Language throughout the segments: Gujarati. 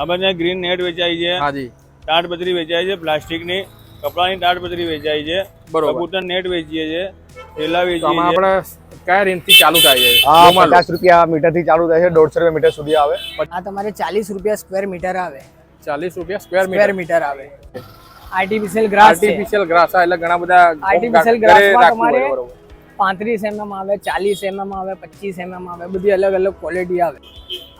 આ ત્યાં ગ્રીન નેટ વેચાય છે. હાજી તાડપત્રી વેચાય છે પ્લાસ્ટિકની કપડાની તાડપત્રી વેચાય છે. બરોબર. કબૂતર નેટ વેચીએ છે થેલા વેચીએ આપણે કયા રેન્જથી ચાલુ થાય છે? હા પચાસ રૂપિયા મીટરથી ચાલુ થાય છે દોઢસો રૂપિયા મીટર સુધી આવે. આ તમારે ચાલીસ રૂપિયા સ્ક્વેર મીટર આવે. ચાલીસ રૂપિયા સ્ક્વેર મીટર મીટર આવે. આર્ટિફિશિયલ ગ્રાસ આર્ટિફિશિયલ ગ્રાસ એટલે ઘણા બધા આર્ટિફિશિયલ હોય, તમારે. પાંત્રીસ એમએમ આવે ચાલીસ એમએમ આવે પચીસ એમએમ આવે બધી અલગ અલગ ક્વોલિટી આવે.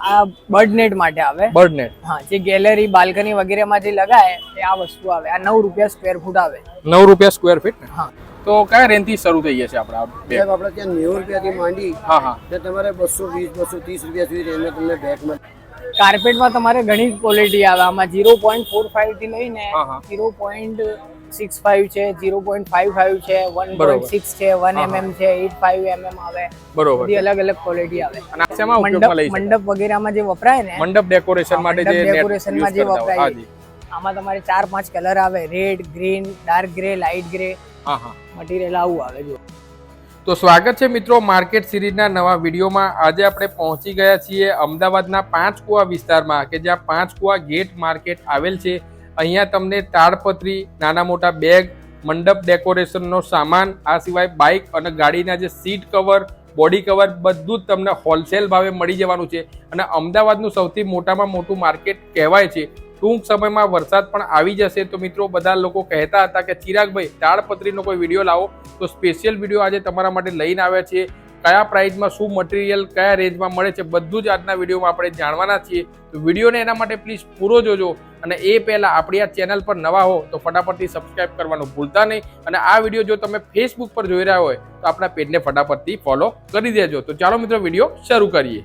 આ બર્ડ નેટ માટે આવે. બર્ડ નેટ હા જે ગેલેરી બાલ્કની વગેરેમાં જે લગાય એ આ વસ્તુ આવે. આ નવ રૂપિયા સ્ક્વેર ફૂટ આવે. નવ રૂપિયા સ્ક્વેર ફીટ હા. તો કયા રેન્જથી શરૂ થઈ જશે આપણે સાહેબ આપણે ત્યાં નેવું રૂપિયાથી માંડી. હા હા. તો તમારે બસો વીસ બસો ત્રીસ રૂપિયા સુધી રેન્જમાં તમને બેગ મળે કાર્પેટમાં તમારે ઘણી ક્વોલિટી આવે. આમાં ઝીરો પોઈન્ટ ફોર ફાઈવથી લઈને zero. Zero point six five છે ઝીરો પોઈન્ટ ફાઈવ ફાઈવ છે વન પોઈન્ટ સિક્સ છે વન એમએમ છે એટ ફાઈવ એમએમ આવે. બરોબર. બધી અલગ અલગ ક્વોલિટી આવે. અને શેમાં મંડપ મંડપ વગેરેમાં જે વપરાય ને મંડપ ડેકોરેશન માટે જે ડેકોરેશનમાં જે વપરાય. આમાં તમારે ચાર પાંચ કલર આવે. Red green dark grey light grey હા હા. મટીરિયલ આવું આવે જો તો સ્વાગત છે મિત્રો માર્કેટ સિરીઝના નવા વિડીયોમાં. આજે આપણે પહોંચી ગયા છીએ અમદાવાદના પાંચ કુવા વિસ્તારમાં કે જ્યાં પાંચ કુવા ગેટ માર્કેટ આવેલ છે. અહીંયા તમને તાડપત્રી, નાના મોટા બેગ, મંડપ ડેકોરેશનનો સામાન, આ સિવાય બાઇક અને ગાડીના જે સીટ કવર, બોડી કવર બધું જ તમને હોલસેલ ભાવે મળી જવાનું છે. અને અમદાવાદનું સૌથી મોટામાં મોટું માર્કેટ કહેવાય છે. ટૂંક સમયમાં વરસાદ પણ આવી જશે. તો મિત્રો, બધા લોકો કહેતા હતા કે, ચિરાગભાઈ, તાડપત્રીનો કોઈ વીડિયો લાવો. તો સ્પેશિયલ વીડિયો આજે તમારા માટે લઈને આવ્યા છીએ. કયા પ્રાઇઝમાં શું મટીરિયલ કયા રેન્જમાં મળે છે, બધું જ આજના વિડીયોમાં આપણે જાણવાના છીએ. તો વિડીયોને એના માટે પ્લીઝ પૂરો જોજો અને એ પહેલાં આપણી આ ચેનલ પર નવા હો તો ફટાફટથી સબસ્ક્રાઇબ કરવાનું ભૂલતા નહીં. અને આ વીડિયો જો તમે ફેસબુક પર જોઈ રહ્યા હોય તો આપણા પેજને ફટાફટથી ફોલો કરી દેજો. તો ચાલો મિત્રો વીડિયો શરૂ કરીએ.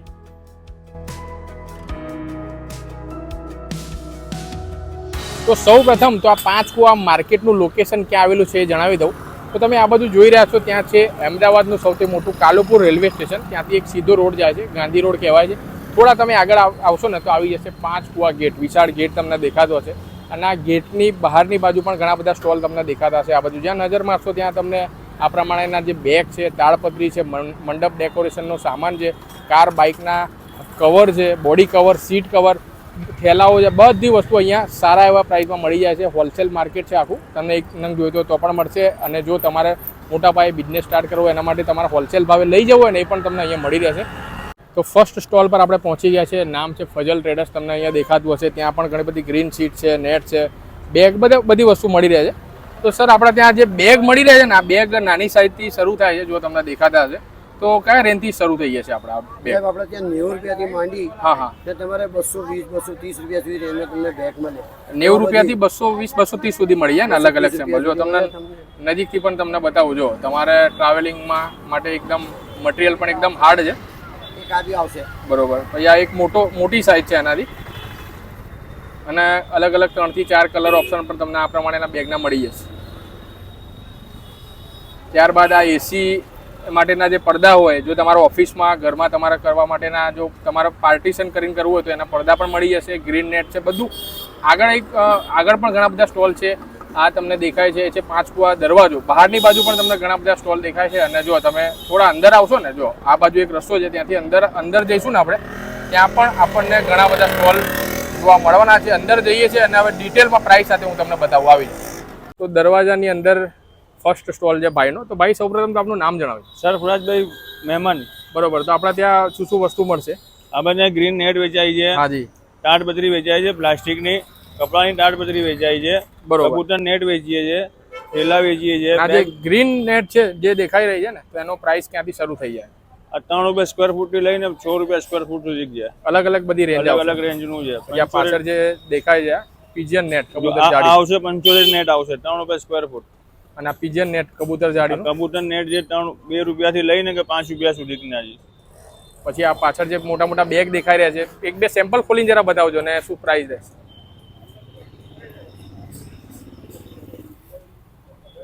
તો સૌ પ્રથમ તો આ પાંચ કુવા માર્કેટનું લોકેશન ક્યાં આવેલું છે એ જણાવી દઉં. તો તમે આ બધું જોઈ રહ્યા છો, ત્યાં છે અમદાવાદનું સૌથી મોટું કાલુપુર રેલવે સ્ટેશન. ત્યાંથી એક સીધો રોડ જાય છે, ગાંધી રોડ કહેવાય છે. થોડા તમે આગળ આવ- આવશો ને તો આવી જશે પાંચ કુવા ગેટ, વિશાળ ગેટ તમને દેખાતો હશે. અને આ ગેટની બહારની બાજુ પણ ઘણા બધા સ્ટોલ તમને દેખાતા હશે આ બાજુ. જ્યાં નજર મારશો ત્યાં તમને આ પ્રમાણેના જે બેગ છે, તાળપત્રી છે મંડપ ડેકોરેશનનો સામાન છે, કાર બાઇકના કવર છે, બોડી કવર, સીટ કવર થેલાઓ છે, બધી વસ્તુ અહીંયા સારા એવા પ્રાઇસમાં મળી જાય છે. હોલસેલ માર્કેટ છે આખું. તમને એક નંગ જોઈતો તો પણ મળશે. અને જો તમારે મોટા પાયે બિઝનેસ સ્ટાર્ટ કરવો એના માટે તમારે હોલસેલ ભાવે લઈ જવું હોય ને એ પણ તમને અહીંયા મળી રહેશે. તો ફર્સ્ટ સ્ટોલ પર આપણે પહોંચી ગયા છે નામ છે ફજલ ટ્રેડર્સ તમને અહીંયા દેખાતું હશે. ત્યાં પણ ઘણી બધી ગ્રીન સીટ છે નેટ છે. બેગ બધા બધી વસ્તુ મળી રહે છે. તો સર આપણે ત્યાં જે બેગ મળી રહે છે ને, આ બેગ નાની સાઇઝથી શરૂ થાય છે, જો તમને દેખાતા હશે. તો કયા રેન્જથી શરૂ થઈ જશે આપણે બેગ આપણે ત્યાં નેવું રૂપિયાથી માંડી હા હા. તે તમારે બસો વીસ બસો ત્રીસ રૂપિયા સુધી રેન્જમાં તમને બેગ મળે. નેવું રૂપિયાથી બસો વીસ બસો ત્રીસ સુધી મળી જાય ને અલગ અલગ સેમ્પલ જો તમને નજીકથી પણ તમને બતાવું. જો તમારે ટ્રાવેલિંગમાં માટે એકદમ મટીરિયલ પણ એકદમ હાર્ડ છે. એક આ આવશે. બરોબર. પછી આ એક મોટો મોટી સાઇઝ છે આનાથી. અને અલગ અલગ ત્રણથી ચાર કલર ઓપ્શન પણ તમને આ પ્રમાણેના બેગના મળી જશે. ત્યારબાદ આ એસી માટેના જે પડદા હોય, જો તમારા ઓફિસમાં, ઘરમાં તમારા કરવા માટેના જો તમારા પાર્ટીશન કરીને કરવું હોય તો એના પડદા પણ મળી જશે, ગ્રીન નેટ છે, બધું. આગળ એક આગળ પણ ઘણા બધા સ્ટોલ છે. આ તમને દેખાય છે, એ છે પાંચ કુવા દરવાજો. બહારની બાજુ પણ તમને ઘણા બધા સ્ટોલ દેખાય છે. અને જો તમે થોડા અંદર આવશો ને, જો, આ બાજુ એક રસ્તો છે, ત્યાંથી અંદર અંદર જઈશું ને આપણે, ત્યાં પણ આપણને ઘણા બધા સ્ટોલ જોવા મળવાના છે. અંદર જઈએ છીએ અને હવે ડિટેલમાં પ્રાઇસ સાથે હું તમને બતાવું આવી તો દરવાજાની અંદર ફર્સ્ટ સ્ટોલ છે ભાઈનો તો ભાઈ સૌપ્રથમ તો આપનું નામ જણાવ્યું સરફરાજભાઈ મહેમાન બરોબર તો આપણા ત્યાં શું શું વસ્તુ મળશે? આ બધા ગ્રીન નેટ વેચાય છે હાજી તાડપત્રી વેચાય છે પ્લાસ્ટિકની કપડાની તાડપત્રી વેચાય છે બરોબર. કબૂતર નેટ વેચીએ છે થેલા વેચીએ છીએ ગ્રીન નેટ છે જે દેખાઈ રહી છે ને તો એનો પ્રાઇસ ક્યાંથી શરૂ થઈ જાય? આ ત્રણ રૂપિયા સ્ક્વેર ફૂટથી લઈને છ રૂપિયા સ્ક્વેર ફૂટ સુધી છે અલગ અલગ બધી રેન્જ અલગ અલગ રેન્જનું છે. પાછળ જે દેખાય છે પીજિયન નેટ આવશે પંચોતેર નેટ આવશે ત્રણ રૂપિયા સ્ક્વેર ફૂટ અને આ પીજિયન નેટ કબૂતર જાડીનું કબૂતર નેટ જે ત્રણ બે રૂપિયાથી લઈને કે પાંચ રૂપિયા સુધીના છે. પછી આ પાછળ જે મોટા મોટા બેગ દેખાઈ રહ્યા છે એક બે સેમ્પલ ખોલીને જરા બતાવજો ને શું પ્રાઇસ રહેશે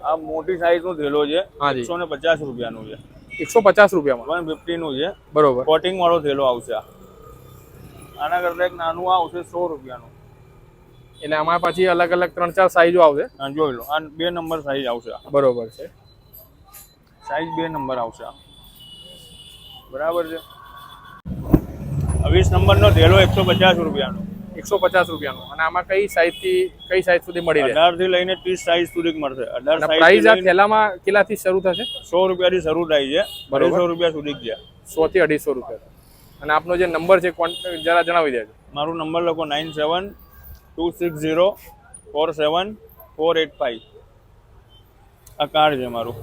આ મોટી સાઈઝનું થેલો છે. એકસો ને પચાસ રૂપિયાનું છે. એકસો પચાસ રૂપિયામાં? વન ફિફ્ટી નું છે બરોબર. કોટિંગ વાળો થેલો આવશે આના કરતા એક નાનું આવશે સો રૂપિયાનું. એટલે આમાં પછી અલગ અલગ ત્રણ ચાર સાઈઝો આવશે. જોઈ લો. આ બે નંબર સાઈઝ આવશે બરોબર છે. સાઈઝ બે નંબર આવશે બરાબર છે? વીસ નંબરનો થેલો એકસો પચાસ રૂપિયાનો. એકસો પચાસ રૂપિયાનો. અને આમાં કઈ સાઈઝથી કઈ સાઈઝ સુધી મળી રહે? અઢારથી લઈને ત્રીસ સાઈઝ સુધી મળશે. અઢાર અને પ્રાઇસ આ થેલામાં કેટલાથી શરૂ થશે? સો રૂપિયાથી શરૂ થાય છે. બસો રૂપિયા સુધી છે. સો થી અઢીસો રૂપિયા. અને આપનો જે નંબર છે જરા જણાવી દેજો. મારો નંબર લખો nine seven two six zero four seven four eight five આ કાર્ડ છે મારું.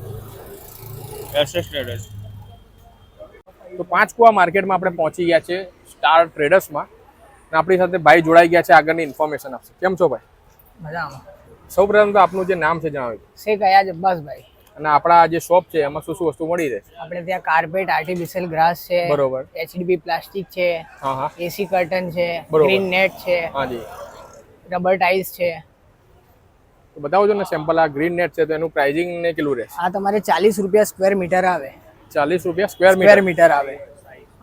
એસેસ્ટેડ છે તો પાંચ કુવા માર્કેટમાં આપણે પહોંચી ગયા છે સ્ટાર ટ્રેડર્સમાં અને આપણી સાથે ભાઈ જોડાઈ ગયા છે આગળની ઇન્ફોર્મેશન આપશે. કેમ છો ભાઈ? મજામાં. સૌપ્રથમ તો આપનું જે નામ છે જણાવ્યું શેખ અયાજ અબ્બાસભાઈ અને આપણા જે શોપ છે એમાં શું શું વસ્તુ મળી રહે? આપણે ત્યાં કાર્પેટ આર્ટિફિશિયલ ગ્રાસ છે બરોબર. એચડીબી પ્લાસ્ટિક છે હા હા. એસી કર્ટન છે ગ્રીન નેટ છે. હાજી રબર ટાઇલ્સ છે. તો બતાવજો ને સેમ્પલ આ ગ્રીન નેટ છે તો એનું પ્રાઇઝિંગ ને કેટલું રહેશે? આ તમારે ચાલીસ રૂપિયા સ્ક્વેર મીટર આવે. ચાલીસ રૂપિયા સ્ક્વેર મીટર મીટર આવે.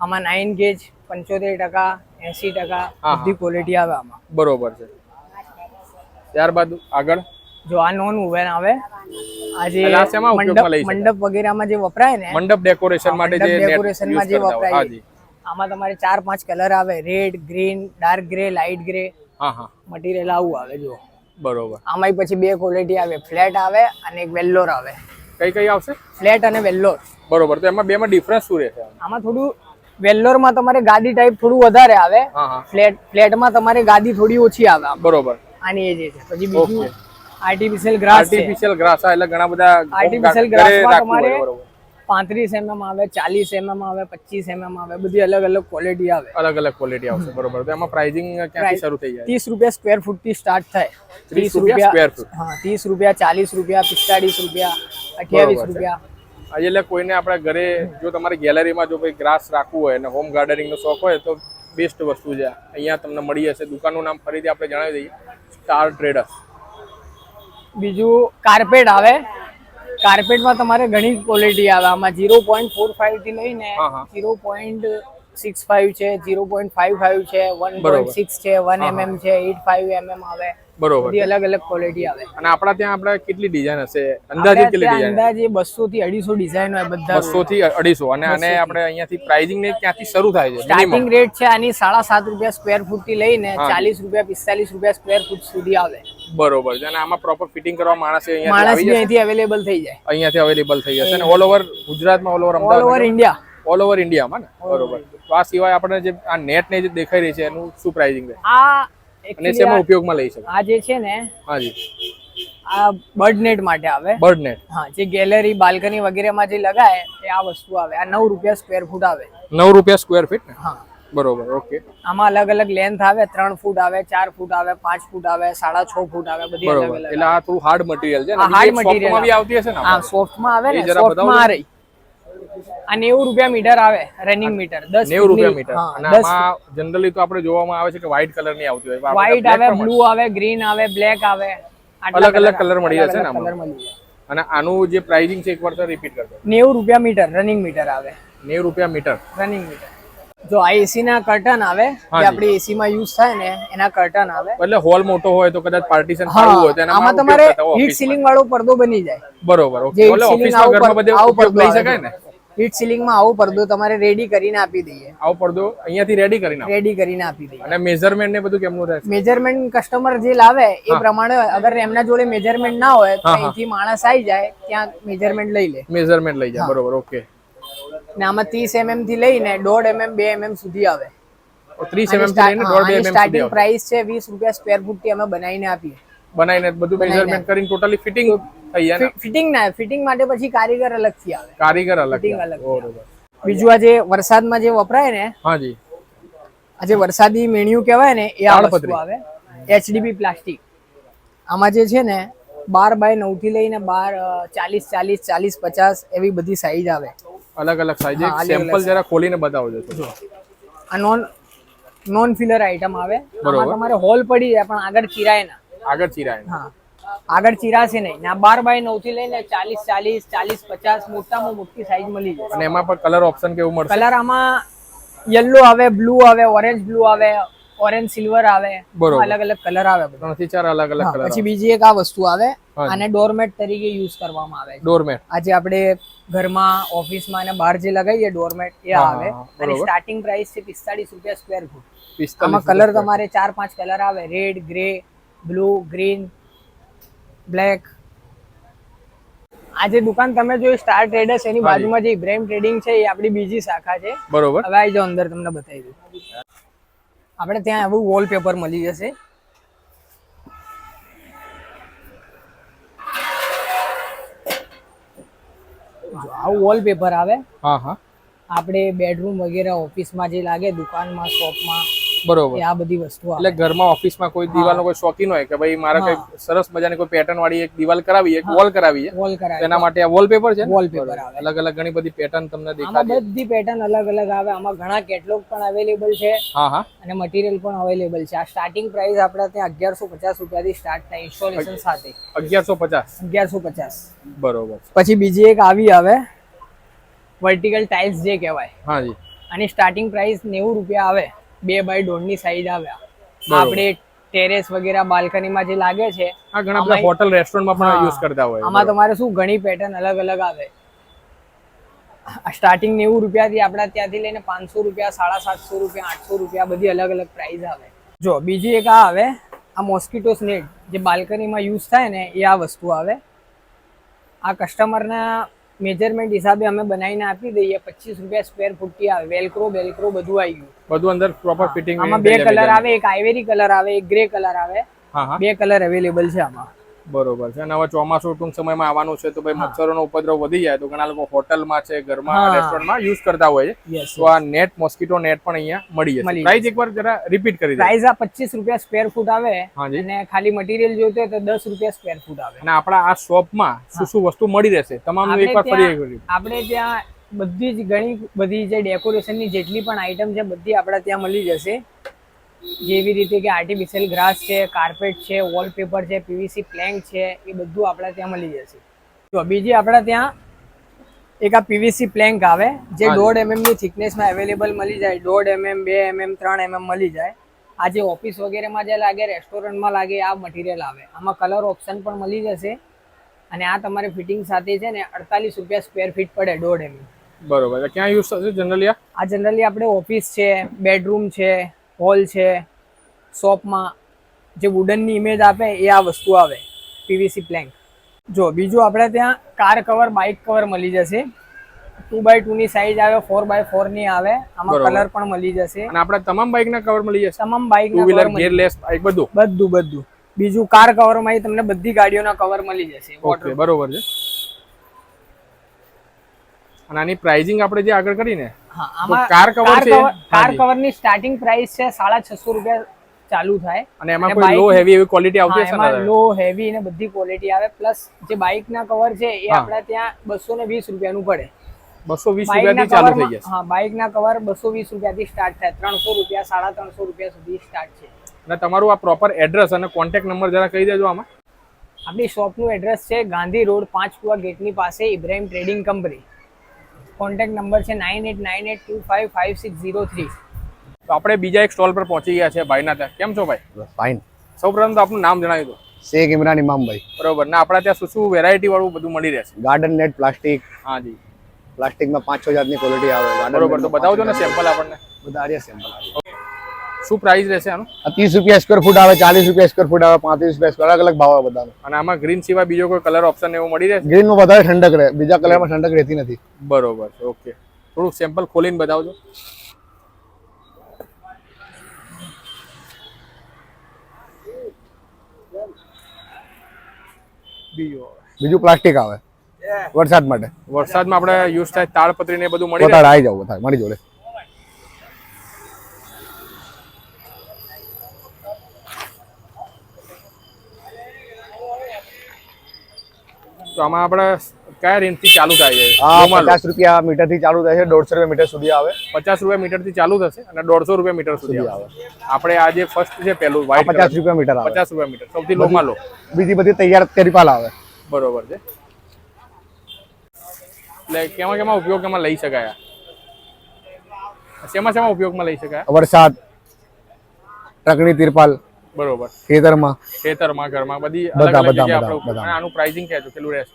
આમાં નાઇન ગેજ પંચોતેર ટકા એસી ટકા. બધી ક્વોલિટી આવે આમાં. બરોબર છે. ત્યારબાદ આગળ? જો આ નોન ઉવેન આવે આ જે એટલે આ શેમાં ઉપયોગમાં લઈ મંડપ વગેરેમાં જે વપરાય ને મંડપ ડેકોરેશન માટે જે ડેકોરેશનમાં જે વપરાય. આમાં તમારે ચાર પાંચ કલર આવે. Red green dark grey light grey હા હા. મટીરિયલ આવું આવે જો બરોબર. આમાંય પછી બે ક્વોલિટી આવે. ફ્લેટ આવે અને એક વેલ્લોર આવે. કઈ કઈ આવશે? ફ્લેટ અને વેલ્લોર બરોબર. તો એમાં બેમાં ડિફરન્સ શું રહેશે? આમાં થોડું વેલ્લોરમાં તમારે ગાદી ટાઈપ થોડું વધારે આવે. ફ્લેટ ફ્લેટમાં તમારે ગાદી થોડી ઓછી આવે બરોબર. આની એ જે છે. પછી બીજું. આર્ટિફિશિયલ ગ્રાસ આર્ટિફિશિયલ ગ્રાસ એટલે ઘણા બધા આર્ટિફિશિયલ ગ્રાસમાં તમારે બરોબર. પાંત્રીસ એમએમ આવે ચાલીસ એમએમ આવે પચીસ એમએમ આવે બધી અલગ અલગ ક્વોલિટી આવે. અલગ અલગ ક્વોલિટી આવશે બરોબર. તો એમાં પ્રાઇઝિંગ ક્યાંથી શરૂ થઈ જાય? ત્રીસ રૂપિયા સ્ક્વેર ફૂટથી સ્ટાર્ટ થાય. 30 રૂપિયા square ફૂટ હા ત્રીસ રૂપિયા ચાલીસ રૂપિયા પિસ્તાળીસ રૂપિયા અઠ્યાવીસ રૂપિયા. એટલે કોઈને આપણા ઘરે જો તમારી ગેલેરીમાં જો કોઈ ગ્રાસ રાખવું હોય અને હોમ ગાર્ડનિંગનો શોખ હોય તો બેસ્ટ વસ્તુ છે. અહીંયા તમને મળી જશે દુકાનનું નામ ફરીથી આપણે જણાવી દઈએ. સ્ટાર ટ્રેડર્સ બીજું કાર્પેટ આવે. કાર્પેટમાં તમારે ઘણી ક્વોલિટી આવે આમાં ઝીરો પોઈન્ટ ફોર ફાઈવથી લઈને. ઝીરો પોઈન્ટ સિક્સ ફાઈવ છે ઝીરો પોઈન્ટ ફાઈવ ફાઈવ છે વન. પોઈન્ટ સિક્સ છે વન એમએમ છે એટ ફાઈવ એમએમ આવે. બરોબર. બધી અલગ અલગ ક્વોલિટી આવે. અને આપણા ત્યાં આપણે કેટલી ડિઝાઇન હશે? અંદાજે કેટલી ડિઝાઇન અંદાજે બસો થી અઢીસો ડિઝાઇન હોય બધા. બસો થી અઢીસો. અને આને આપણે અહીંયાથી પ્રાઇઝિંગ ને ક્યાંથી શરૂ થાય છે સ્ટાર્ટિંગ રેટ છે આની સાડા સાત રૂપિયા સ્ક્વેર ફૂટથી લઈને હા. ચાલીસ રૂપિયા પિસ્તાલીસ રૂપિયા સ્ક્વેર ફૂટ સુધી આવે. બરોબર છે. અને આમાં પ્રોપર ફિટિંગ કરવા માણસ અહીંયાથી માણસ અહીંથી અવેલેબલ થઈ જાય. અહીંયાથી અવેલેબલ થઈ જશે. અને ઓલ ઓવર ગુજરાતમાં all over all over India all over ઇન્ડિયામાં ને? બરોબર. તો આ સિવાય આપણે જે આ નેટ ને જે દેખાઈ રહી છે એનું શું પ્રાઇસિંગ છે? આ અને શેમાં ઉપયોગમાં લઈ શકાય? આ જે છે ને હાજી આ બર્ડ નેટ માટે આવે. બર્ડ નેટ હા જે ગેલેરી બાલ્કની વગેરેમાં જે લગાય એ આ વસ્તુ આવે. આ નવ રૂપિયા સ્ક્વેર ફૂટ આવે. નવ રૂપિયા સ્ક્વેર ફીટ ને? હા. બરોબર ઓકે આમાં અલગ અલગ લેન્થ આવે. ત્રણ ફૂટ આવે ચાર ફૂટ આવે પાંચ ફૂટ આવે સાડા છ ફૂટ આવે બધી અલગ અલગ એટલે આ થોડું હાર્ડ મટીરિયલ છે હાર્ડ મટીરિયલ આવતી હશે ને હા સોફ્ટમાં આવે ને સોફ્ટમાં આ રહી. આ નેવું રૂપિયા મીટર આવે રનિંગ મીટર દસ નેવું રૂપિયા મીટર. આમાં જનરલી તો આપણે જોવામાં આવે છે કે વ્હાઇટ કલરની આવતી હોય. black આવે બ્લુ આવે ગ્રીન આવે બ્લેક આવે. અલગ અલગ કલર મળી જશે ને કલર મળી. અને આનું જે પ્રાઇસિંગ છે એકવાર તો રિપીટ કરજો. નેવું રૂપિયા મીટર રનિંગ મીટર આવે. નેવું રૂપિયા મીટર. રનિંગ મીટર જો આ એસી ના કર્ટન આવે જે. આપણે એસી માં યુઝ થાય ને એના કર્ટન આવે. એટલે હોલ મોટો હોય તો કદાચ પાર્ટીશન પાડવું હોય તો એનામાં તમારે હીટ સીલિંગ વાળો પડદો બની જાય. બરોબર ઓકે. એટલે ઓફિસ ઓફિસમાં ઘરમાં બધે ઉપયોગ લઈ શકાય ને? હીટ સીલિંગમાં આવો પડદો તમારે રેડી કરીને આપી દઈએ. આવો પડદો અહીંયાથી રેડી કરીને રેડી કરીને આપી દઈએ. અને મેઝરમેન્ટ ને બધું કેમનું રહેશે? મેજરમેન્ટ કસ્ટમર જે લાવે એ પ્રમાણે અગર એમના જોડે મેજરમેન્ટ ના હોય તો. અહીંથી માણસ આવી જાય ત્યાં મેજરમેન્ટ લઈ લે. મેઝરમેન્ટ લઈ જાય બરોબર ઓકે ને આમાં ત્રીસ એમએમથી લઈને દોઢ એમએમ બે એમએમ સુધી આવે. ત્રીસ એમએમથી લઈને દોઢ એમએમ સ્ટાર્ટિંગ પ્રાઇસ છે વીસ રૂપિયા સ્ક્વેર ફૂટથી અમે બનાવીને આપીએ. બનાવીને બધું મેજરમેન્ટ કરીને ટોટલી ફિટિંગ ને. ફિટિંગ ના ફિટિંગ માટે પછી કારીગર અલગથી આવે. કારીગર અલગ ફિટિંગ અલગ. બરોબર. બીજું આ જે વરસાદમાં જે વપરાય ને હાજી આ જે વરસાદી મેણિયું કહેવાય ને એ આ વસ્તુ આવે. HDB plastic. આમાં જે છે ને બાર બાય નવથી લઈને બાર ચાલીસ ચાલીસ ચાલીસ પચાસ એવી બધી સાઈઝ આવે. અલગ અલગ સાઈઝ સેમ્પલ જરા ખોલીને બતાવજો તો. આ નોન નોન ફિલર આઈટમ આવે. તમારે હોલ પડી જાય પણ આગળ ચિરાય ના. આગળ ચિરાય હા. આગળ ચિરાશે નહીં. ના બાર બાય નવથી લઈને ચાલીસ ચાલીસ ચાલીસ પચાસ મોટામાં મોટી સાઈઝ મળી જાય અને એમાં પણ કલર ઓપ્શન કેવું મળશે? કલર આમાં યલો આવે બ્લુ આવે ઓરેન્જ બ્લુ આવે ઓરેન્જ સિલ્વર આવે. અલગ અલગ કલર આવે ત્રણથી ચાર અલગ અલગ કલર પછી બીજી એક આ વસ્તુ આવે. આને ડોરમેટ તરીકે યુઝ કરવામાં આવે ડોરમેટ આજે આપણે ઘરમાં ઓફિસમાં અને બહાર જે લગાવીએ ડોરમેટ એ આવે. અને સ્ટાર્ટિંગ પ્રાઇસ છે પિસ્તાળીસ રૂપિયા સ્ક્વેર ફૂટ આમાં કલર તમારે ચાર પાંચ કલર આવે. Red grey blue green black આ જે દુકાન તમે જોઈ સ્ટાર ટ્રેડર્સ એની બાજુમાં જે ઇબ્રાહિમ ટ્રેડિંગ છે એ આપણી બીજી શાખા છે. બરોબર. હવે આવી જાઓ અંદર તમને બતાવી દઉં. આપણે ત્યાં એવું વોલપેપર મળી જશે. આવું વોલપેપર આવે. હા હા. આપણે બેડરૂમ વગેરે ઓફિસમાં જે લાગે દુકાનમાં શોપમાં બરોબર. આ બધી વસ્તુ એટલે ઘરમાં ઓફિસમાં કોઈ દિવાલનો કોઈ શોખીન હોય કે ભાઈ મારે કઈ સરસ મજાની કોઈ પેટર્ન વાળી એક દિવાલ કરાવી એક વોલ કરાવી વોલ કરાવી. એના માટે આ વોલપેપર છે વોલપેપર આવે. અલગ અલગ ઘણી બધી પેટર્ન તમને દેખાય બધી પેટર્ન અલગ અલગ આવે. આમાં ઘણા કેટલોગ પણ અવેલેબલ છે. હા હા. અને મટીરિયલ પણ અવેલેબલ છે. આ સ્ટાર્ટિંગ પ્રાઇસ આપણા ત્યાં અગિયારસો પચાસ રૂપિયાથી સ્ટાર્ટ થાય ઇન્સ્ટોલેશન સાથે. અગિયારસો પચાસ? અગિયારસો પચાસ. બરોબર. પછી બીજી એક આવી આવે વર્ટિકલ ટાઇલ્સ જે કહેવાય. હા જી. અને સ્ટાર્ટિંગ પ્રાઇસ નેવું રૂપિયા આવે. બે બાય દોઢની સાઈઝ આવે. આપણે ટેરેસ વગેરે બાલ્કનીમાં જે લાગે છે આ ઘણા બધા હોટલ રેસ્ટોરન્ટમાં પણ યુઝ કરતા હોય. આમાં તમારે શું ઘણી પેટર્ન અલગ અલગ આવે. સ્ટાર્ટિંગ નેવું રૂપિયાથી આપણા ત્યાંથી લઈને પાંચસો રૂપિયા સાડા સાતસો રૂપિયા આઠસો રૂપિયા બધી અલગ અલગ પ્રાઇસ આવે. જો બીજી એક આ આવે આ મોસ્કીટોસ સ્નેટ જે બાલ્કનીમાં યુઝ થાય ને એ આ વસ્તુ આવે. આ કસ્ટમરના મેજરમેન્ટ હિસાબે અમે બનાવીને આપી દઈએ પચીસ રૂપિયા સ્ક્વેર ફૂટથી આવે. વેલક્રો વેલક્રો બધું આવી ગયું. બધું અંદર પ્રોપર ફિટિંગ આમાં બે કલર આવે એક આઈવેરી કલર આવે એક ગ્રે કલર આવે. બે કલર અવેલેબલ છે આમાં. બરોબર છે. અને હવે ચોમાસું ટૂંક સમયમાં આવવાનું છે તો ભાઈ મચ્છરોનો ઉપદ્રવ વધી જાય તો ઘણા લોકો હોટલમાં છે ઘરમાં રેસ્ટોરન્ટમાં યુઝ કરતા હોય છે. તો આ નેટ મોસ્કીટો નેટ પણ અહીંયા મળી જશે. પ્રાઇસ એકવાર જરા રિપીટ કરી પ્રાઇસ આ પચીસ રૂપિયા સ્ક્વેર ફૂટ આવે. અને ખાલી મટીરિયલ જોઈતું હોય તો દસ રૂપિયા સ્ક્વેર ફૂટ આવે. અને આપણા આ શોપમાં શું શું વસ્તુ મળી રહેશે? તમામ એકવાર ફરી આપણે ત્યાં બધી જ ઘણી બધી જે ડેકોરેશનની જેટલી પણ આઈટમ છે બધી આપણા ત્યાં મળી જશે. જેવી રીતે કે આર્ટિફિશિયલ ગ્રાસ છે કાર્પેટ છે વોલપેપર છે પીવીસી પ્લેન્ક છે એ બધું આપણા ત્યાં મળી જશે. તો બીજી આપણા ત્યાં એક આ પીવીસી પ્લેન્ક આવે જે દોઢ એમએમની ની thicknessમાં અવેલેબલ મળી જાય દોઢ એમએમ બે એમએમ ત્રણ એમએમ મળી જાય. આ જે ઓફિસ વગેરેમાં જે લાગે રેસ્ટોરન્ટમાં લાગે આ મટીરિયલ આવે. આમાં કલર ઓપ્શન પણ મળી જશે. અને આ તમારે ફિટિંગ સાથે છે ને અડતાલીસ રૂપિયા સ્ક્વેર ફીટ પડે દોઢ એમએમ બરોબર. ક્યાં યુઝ થશે? જનરલી આ જનરલી આપણે ઓફિસ છે બેડરૂમ છે હોલ છે શોપમાં જે વુડનની ઇમેજ આપે એ આ વસ્તુ આવે પીવીસી પ્લેન્ક જો બીજું આપણે ત્યાં કાર કવર બાઇક કવર મળી જશે. ટુ બાય ટુની સાઈઝ આવે ફોર બાય ફોરની આવે. આમાં કલર પણ મળી જશે. અને આપણે તમામ બાઇક ના કવર મળી જશે? તમામ બાઇક વ્હીલર કવર મળી લેસ બાઇક બધું? બધું બધું. બીજું કાર કવરમાં તમને બધી ગાડીઓના કવર મળી જશે બરોબર છે. અને આની પ્રાઇઝિંગ આપણે જે આગળ કરીને આમાં કાર કવર છે? કાર કવર કવરની સ્ટાર્ટિંગ પ્રાઇસ છે સાડા છસો રૂપિયા ચાલુ થાય. અને એમાં કોઈ લો હેવી એવી ક્વોલિટી આવતી હશે એમાં ને લો હેવી ને બધી ક્વોલિટી આવે. પ્લસ જે બાઇક ના કવર છે એ આપણે ત્યાં બસો ને વીસ રૂપિયાનું પડે. બસો વીસ રૂપિયાથી ચાલુ થઈ જશે. હા બાઇક ના કવર બસો વીસ રૂપિયાથી સ્ટાર્ટ થાય. ત્રણસો રૂપિયા સાડા ત્રણસો રૂપિયા સુધી સ્ટાર્ટ છે. અને તમારું આ પ્રોપર એડ્રેસ અને કોન્ટેક્ટ નંબર જરા કહી દેજો આમાં. આપણી શોપનું એડ્રેસ છે ગાંધી રોડ પાંચ કુવા ગેટની પાસે Ibrahim trading company contact number છે nine eight nine eight two five five six zero three. તો આપણે બીજા એક સ્ટોલ પર પહોંચી ગયા છે ભાઈના ત્યાં. કેમ છો ભાઈ? ફાઇન સૌપ્રથમ તો આપનું નામ જણાવી દો. શેખ ઇમરાન ઇમામભાઈ. બરોબર. ને આપણા ત્યાં શું શું વેરાયટી વાળું બધું મળી રહેશે ગાર્ડન નેટ પ્લાસ્ટિક હા જી. પ્લાસ્ટિકમાં પાંચ છ જાતની ક્વોલિટી આવે. બરોબર. તો બતાવજો ને સેમ્પલ આપણને. બધા આર્યા સેમ્પલ આવે. શું પ્રાઇસ રહેશે આનો? ત્રીસ રૂપિયા સ્ક્વેર ફૂટ આવે ચાલીસ રૂપિયા સ્ક્વેર ફૂટ આવે પાંત્રીસ રૂપિયા સ્ક્વેર અલગ અલગ ભાવ આવે બધાનો. અને આમાં ગ્રીન સિવાય બીજો કોઈ કલર ઓપ્શન એવું મળી રહેશે? ગ્રીનમાં વધારે ઠંડક રહે બીજા કલરમાં ઠંડક રહેતી નથી. બરોબર છે ઓકે થોડું સેમ્પલ ખોલીને બતાવજો. બીજો બીજું પ્લાસ્ટિક આવે વરસાદ માટે. વરસાદમાં આપણે યુઝ થાય તાળપત્રી ને બધું મળી આવી જાવ મારી જોડે. આમાં આપણે કયા રેન્જથી ચાલુ થાય છે? પચાસ રૂપિયા મીટરથી ચાલુ થાય છે દોઢસો રૂપિયા મીટર સુધી આવે. પચાસ રૂપિયા મીટરથી ચાલુ થશે અને દોઢસો રૂપિયા મીટર સુધી આવે. આપણે આ જે ફર્સ્ટ છે પેલું આ પચાસ રૂપિયા મીટર પચાસ રૂપિયા મીટર. સૌથી લોમાં લો બીજી બધી તૈયાર તેરીપાલ આવે. બરોબર છે. એટલે કેમાં કેમાં ઉપયોગ એમાં લઈ શકાય? શેમાં શેમાં ઉપયોગમાં લઈ શકાય? વરસાદ ટ્રકની તિરપાલ. બરોબર. ખેતરમાં? ખેતરમાં ઘરમાં. બધી બધા, અલગ અલગ બધા, બધા, આનું પ્રાઇસિંગ છે કેટલું રહેશે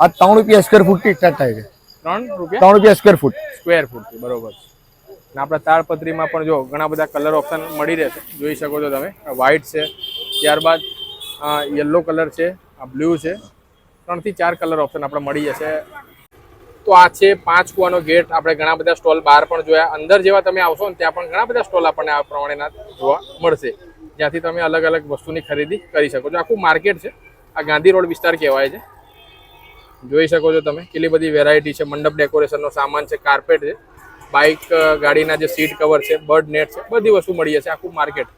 આ ત્રણ રૂપિયા સ્ક્વેર ફૂટથી સ્ટાર્ટ થાય છે. ત્રણ રૂપિયા? ત્રણ રૂપિયા સ્ક્વેર ફૂટ સ્ક્વેર ફૂટથી બરોબર. છે અને આપણા તાળપત્રીમાં પણ જો ઘણા બધા કલર ઓપ્શન મળી રહેશે જોઈ શકો છો તમે. વ્હાઇટ છે ત્યારબાદ યલો કલર છે આ બ્લુ છે. ત્રણથી ચાર કલર ઓપ્શન આપણે મળી જશે. તો આ છે પાંચ કુવાનો ગેટ. આપણે ઘણા બધા સ્ટોલ બહાર પણ જોયા. અંદર જેવા તમે આવશો ને ત્યાં પણ ઘણા બધા સ્ટોલ આપણને આ પ્રમાણેના જોવા મળશે. જ્યાંથી તમે અલગ અલગ વસ્તુની ખરીદી કરી શકો છો. આખું માર્કેટ છે. આ ગાંધી રોડ વિસ્તાર કહેવાય છે. જોઈ શકો છો તમે કેટલી બધી વેરાયટી છે. મંડપ ડેકોરેશનનો સામાન છે કાર્પેટ છે. બાઇક ગાડીના જે સીટ કવર છે બર્ડ નેટ છે, બધી વસ્તુ મળી જશે આખું માર્કેટ.